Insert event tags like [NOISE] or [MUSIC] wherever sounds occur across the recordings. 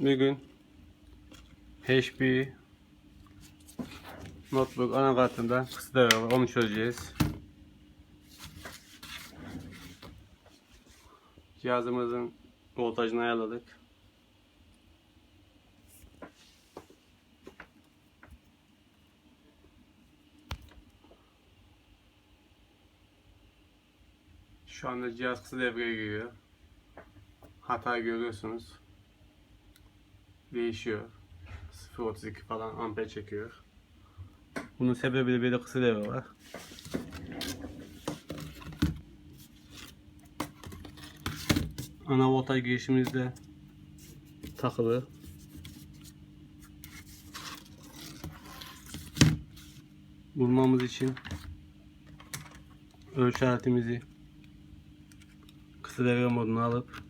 Bugün HP Notebook anakartında kısa devre. Onu çözeceğiz. Cihazımızın voltajını ayarladık. Şu anda cihaz kısa devreye giriyor. Hata görüyorsunuz. Değişiyor. 0.32 falan amper çekiyor. Bunun sebebi de kısa devre var. Ana voltaj girişimizde takılı. Bulmamız için ölçü aletimizi kısa devre moduna alıp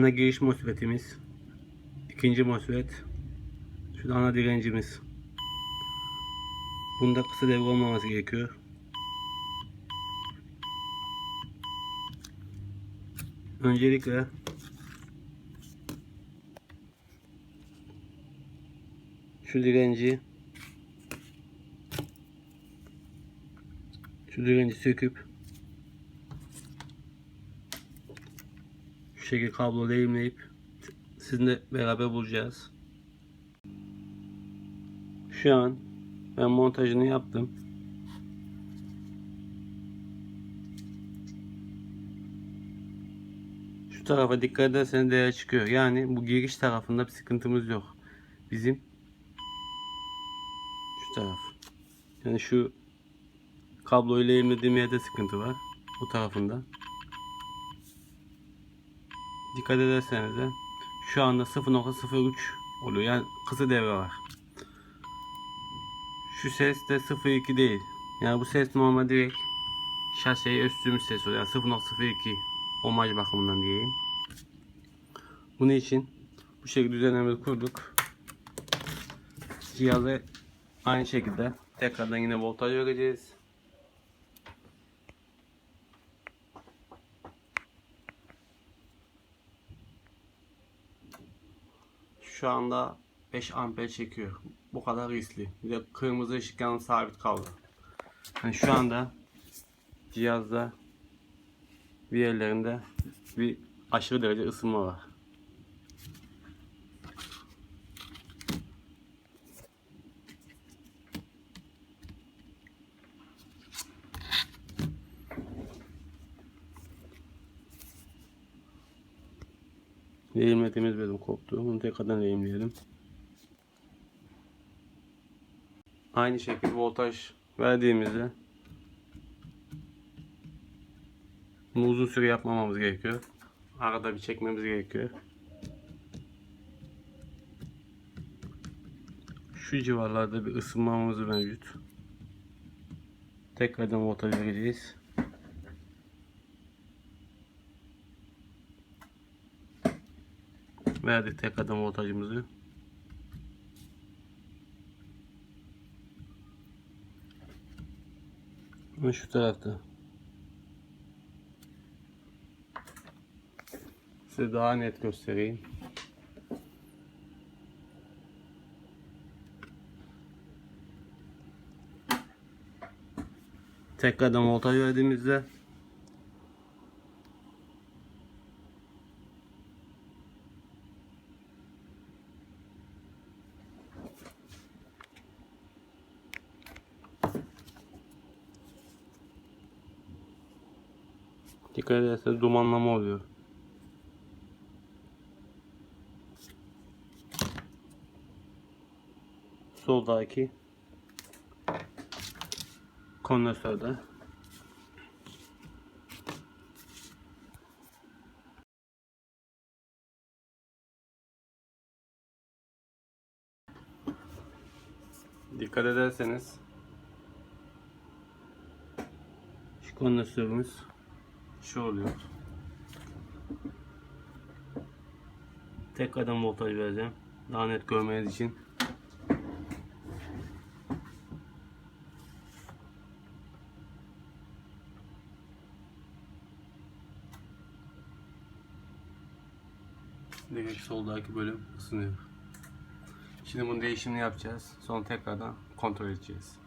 ana giriş MOSFET'imiz ikinci MOSFET şurada ana direncimiz. Bunda kısa devre olmaması gerekiyor. Öncelikle şu direnci şu direnci söküp şekilde kablo lehimleyip sizinle beraber bulacağız. Şu an ben montajını yaptım. Şu tarafa dikkat ederseniz değer çıkıyor. Yani bu giriş tarafında bir sıkıntımız yok. Bizim şu taraf. Yani şu kabloyu lehimlediğim yerde sıkıntı var. Bu tarafında. Dikkat ederseniz de şu anda 0.03 oluyor. Yani kısa devre var. Şu ses de 0.2 değil. Yani bu ses normal direkt şaseye ölçtüğümüz ses oluyor. Yani 0.02 omaj bakımından diyeyim. Bunun için bu şekilde düzenlememizi kurduk. Cihazı aynı şekilde tekrardan yine voltaj vereceğiz. Şu anda 5 amper çekiyor. Bu kadar riskli. Bir de kırmızı ışık yanı sabit kaldı. Yani şu anda cihazda bir yerlerinde bir aşırı derece ısınma var. Lehimlediğimiz bölüm koptu. Bunu tekrardan lehimleyelim. Aynı şekilde voltaj verdiğimizde bunu uzun süre yapmamamız gerekiyor. Arada bir çekmemiz gerekiyor. Şu civarlarda bir ısınmamız mevcut. Tekrardan voltaj vereceğiz. Verdik tekrardan voltajımızı. Şu tarafta. Size daha net göstereyim. Tekrardan voltaj verdiğimizde Dikkat ederseniz dumanlama oluyor. Soldaki kondansörde. Dikkat ederseniz şu kondansörümüz şu oluyor. Tek kadem voltaj vereceğim. Daha net görmeniz için. Demek soldaki bölüm ısınıyor. Şimdi bunun değişimini yapacağız. Sonra tekrardan kontrol edeceğiz.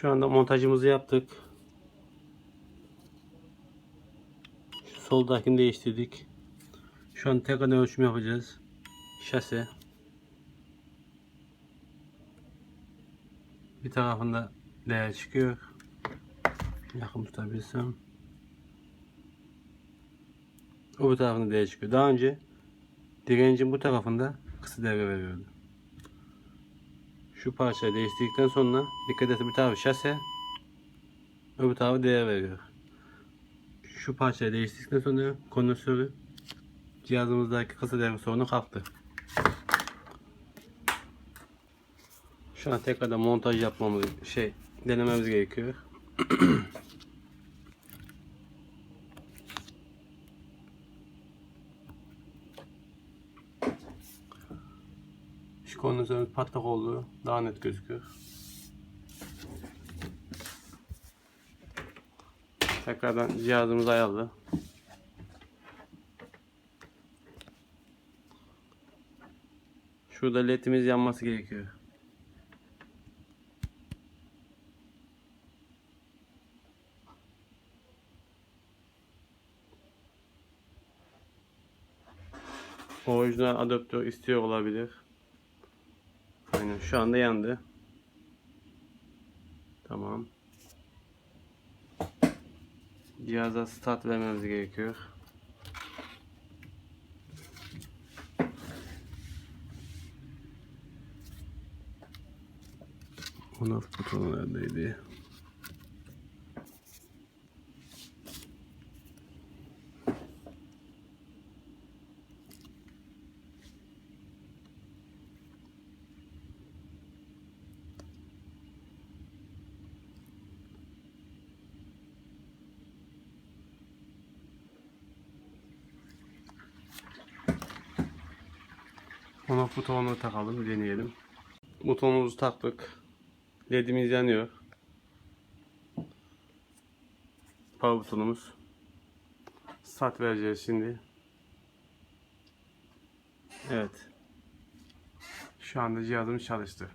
Şu anda montajımızı yaptık. Şu soldakini değiştirdik. Şu an tekrar ölçüm yapacağız. Şase. Bir tarafında değer çıkıyor. Yakın tutabilsem. O bu tarafında değer çıkıyor. Daha önce direncin bu tarafında kısa devre veriyordu. Şu parçayı değiştirdikten sonra dikkat et bir tarafı şase öbür tarafı değer veriyor. Şu parçayı değiştirdikten sonra kondansörü cihazımızdaki kısa devre sorunu kalktı. Şu an tekrardan montaj yapmamız şey denememiz gerekiyor. [CLEARS THROAT] Şu kondansörümüz patlak oldu. Daha net gözüküyor. Tekrardan cihazımız ayarlı. Şurada ledimiz yanması gerekiyor. Orijinal adaptör istiyor olabilir. Aynen şu anda yandı. Tamam. Cihaza start vermemiz gerekiyor. On off butonu neredeydi? On off butonunu takalım, deneyelim. Butonumuzu taktık. LED'imiz yanıyor. Power butonumuz. Start vereceğiz şimdi. Evet. Şu anda cihazımız çalıştı.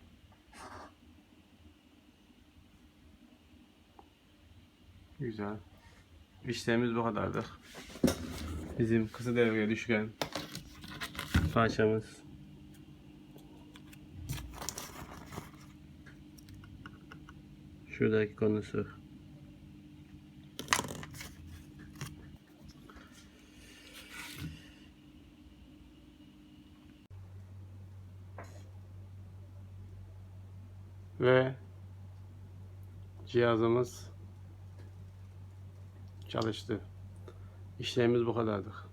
Güzel. İşlemimiz bu kadardır. Bizim kısa devreye düşen parçamız. Şuradaki konusu. Ve cihazımız çalıştı. İşlemimiz bu kadardır.